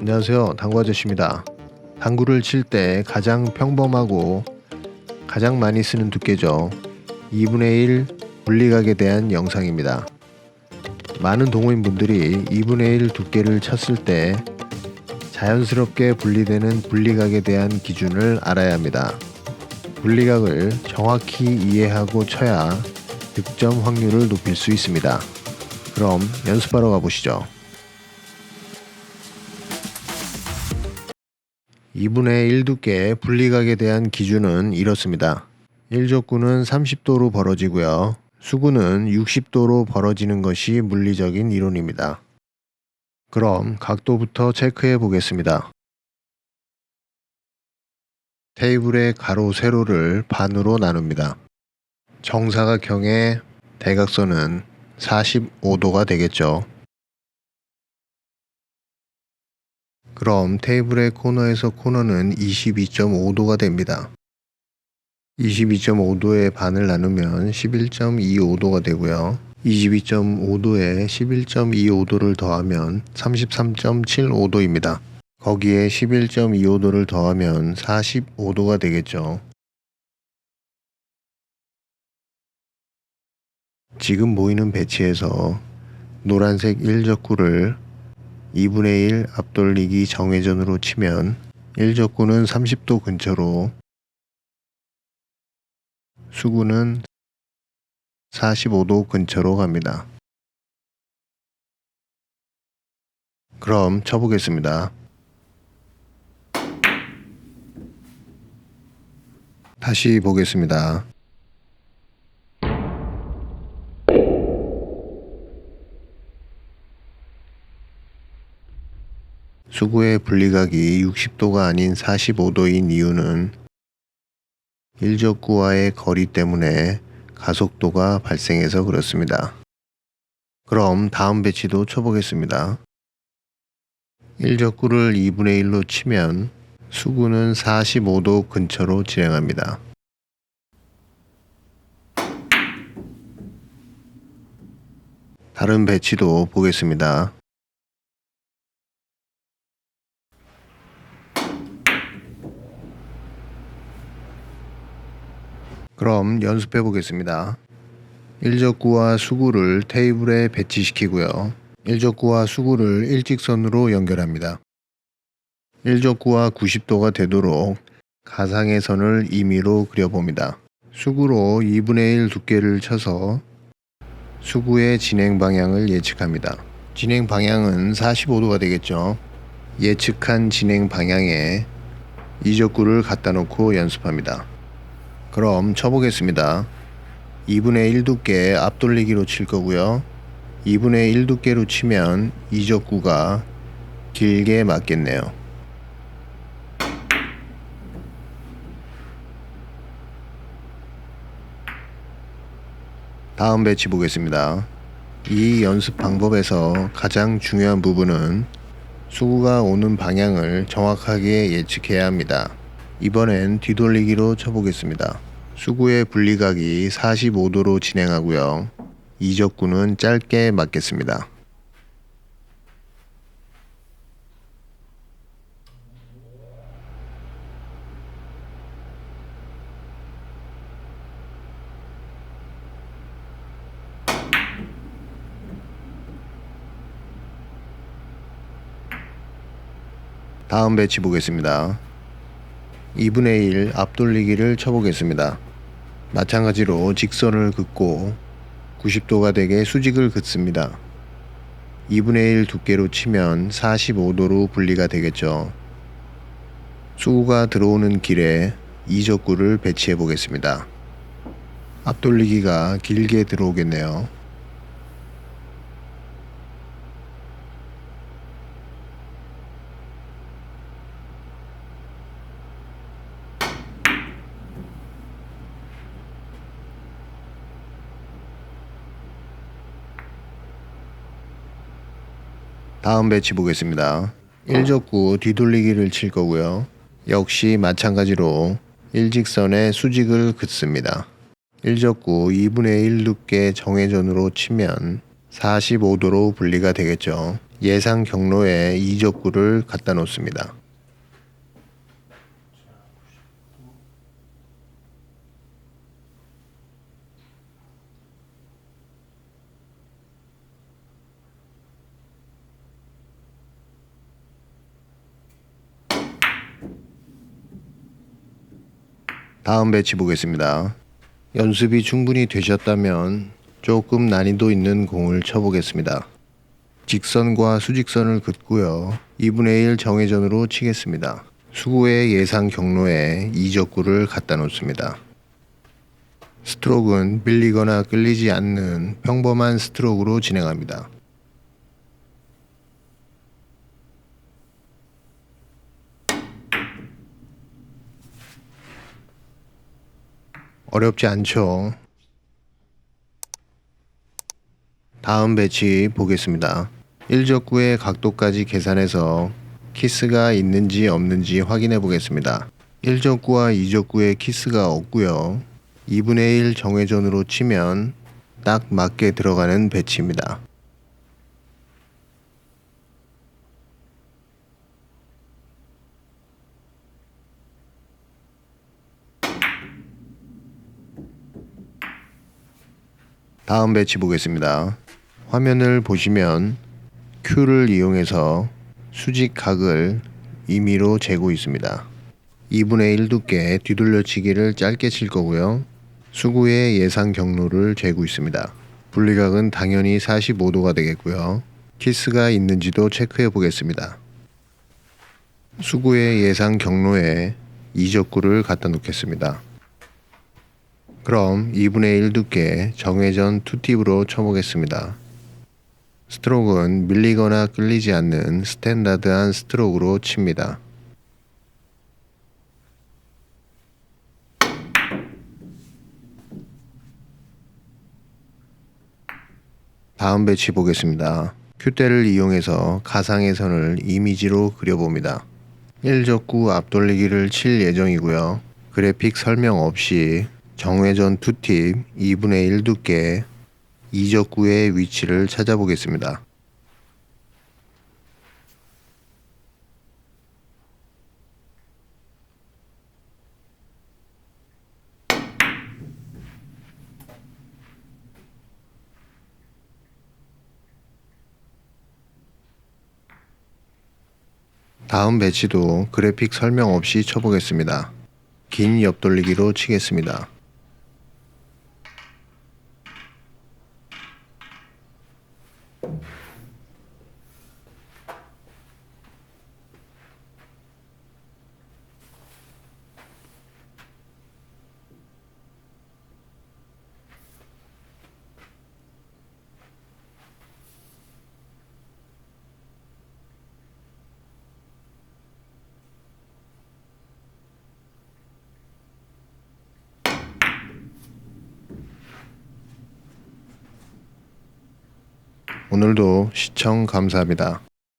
안녕하세요. 당구 아저씨입니다. 당구를 칠 때 가장 평범하고 가장 많이 쓰는 두께죠. 2분의 1 분리각에 대한 영상입니다. 많은 동호인분들이 2분의 1 두께를 쳤을 때 자연스럽게 분리되는 분리각에 대한 기준을 알아야 합니다. 분리각을 정확히 이해하고 쳐야 득점 확률을 높일 수 있습니다. 그럼 연습하러 가보시죠. 2분의 1 두께 분리각에 대한 기준은 이렇습니다. 1족구는 30도로 벌어지고요. 수구는 60도로 벌어지는 것이 물리적인 이론입니다. 그럼 각도부터 체크해 보겠습니다. 테이블의 가로 세로를 반으로 나눕니다. 정사각형의 대각선은 45도가 되겠죠. 그럼 테이블의 코너에서 코너는 22.5도가 됩니다. 22.5도의 반을 나누면 11.25도가 되고요. 22.5도에 11.25도를 더하면 33.75도입니다. 거기에 11.25도를 더하면 45도가 되겠죠. 지금 보이는 배치에서 노란색 1적구를 2분의 1 앞돌리기 정회전으로 치면 1적구는 30도 근처로 수구는 45도 근처로 갑니다. 그럼 쳐보겠습니다. 다시 보겠습니다. 수구의 분리각이 60도가 아닌 45도인 이유는 일적구와의 거리 때문에 가속도가 발생해서 그렇습니다. 그럼 다음 배치도 쳐보겠습니다. 1적구를 2분의 1로 치면 수구는 45도 근처로 진행합니다. 다른 배치도 보겠습니다. 그럼 연습해 보겠습니다. 1적구와 수구를 테이블에 배치시키고요. 1적구와 수구를 일직선으로 연결합니다. 1적구와 90도가 되도록 가상의 선을 임의로 그려봅니다. 수구로 2분의 1 두께를 쳐서 수구의 진행 방향을 예측합니다. 진행 방향은 45도가 되겠죠. 예측한 진행 방향에 2적구를 갖다 놓고 연습합니다. 그럼 쳐보겠습니다. 2분의 1 두께 앞돌리기로 칠 거고요. 2분의 1 두께로 치면 이적구가 길게 맞겠네요. 다음 배치 보겠습니다. 이 연습 방법에서 가장 중요한 부분은 수구가 오는 방향을 정확하게 예측해야 합니다. 이번엔 뒤돌리기로 쳐보겠습니다. 수구의 분리각이 45도로 진행하고요. 이적구는 짧게 맞겠습니다. 다음 배치 보겠습니다. 2분의 1 앞돌리기를 쳐보겠습니다. 마찬가지로 직선을 긋고 90도가 되게 수직을 긋습니다. 2분의 1 두께로 치면 45도로 분리가 되겠죠. 수구가 들어오는 길에 이적구를 배치해 보겠습니다. 앞돌리기가 길게 들어오겠네요. 다음 배치 보겠습니다. 1적구 뒤돌리기를 칠 거고요. 역시 마찬가지로 일직선에 수직을 긋습니다. 1적구 2분의 1 두께 정회전으로 치면 45도로 분리가 되겠죠. 예상 경로에 이적구를 갖다 놓습니다. 다음 배치 보겠습니다. 연습이 충분히 되셨다면 조금 난이도 있는 공을 쳐보겠습니다. 직선과 수직선을 긋고요. 2분의 1 정회전으로 치겠습니다. 수구의 예상 경로에 이적구를 갖다 놓습니다. 스트로크는 밀리거나 끌리지 않는 평범한 스트로크로 진행합니다. 어렵지 않죠. 다음 배치 보겠습니다. 1적구의 각도까지 계산해서 키스가 있는지 없는지 확인해 보겠습니다. 1적구와 2적구의 키스가 없고요. 2분의 1 정회전으로 치면 딱 맞게 들어가는 배치입니다. 다음 배치 보겠습니다. 화면을 보시면 Q를 이용해서 수직 각을 임의로 재고 있습니다. 2분의 1 두께 뒤돌려치기를 짧게 칠 거고요. 수구의 예상 경로를 재고 있습니다. 분리각은 당연히 45도가 되겠고요. 키스가 있는지도 체크해 보겠습니다. 수구의 예상 경로에 이적구를 갖다 놓겠습니다. 그럼 2분의 1 두께 정회전 투팁으로 쳐보겠습니다. 스트로크는 밀리거나 끌리지 않는 스탠다드한 스트로크로 칩니다. 다음 배치 보겠습니다. 큐대를 이용해서 가상의 선을 이미지로 그려봅니다. 1적구 앞돌리기를 칠 예정이고요. 그래픽 설명 없이 정회전 투팁 2분의 1 두께 이적구의 위치를 찾아보겠습니다. 다음 배치도 그래픽 설명 없이 쳐보겠습니다. 긴 옆돌리기로 치겠습니다. 오늘도 시청 감사합니다.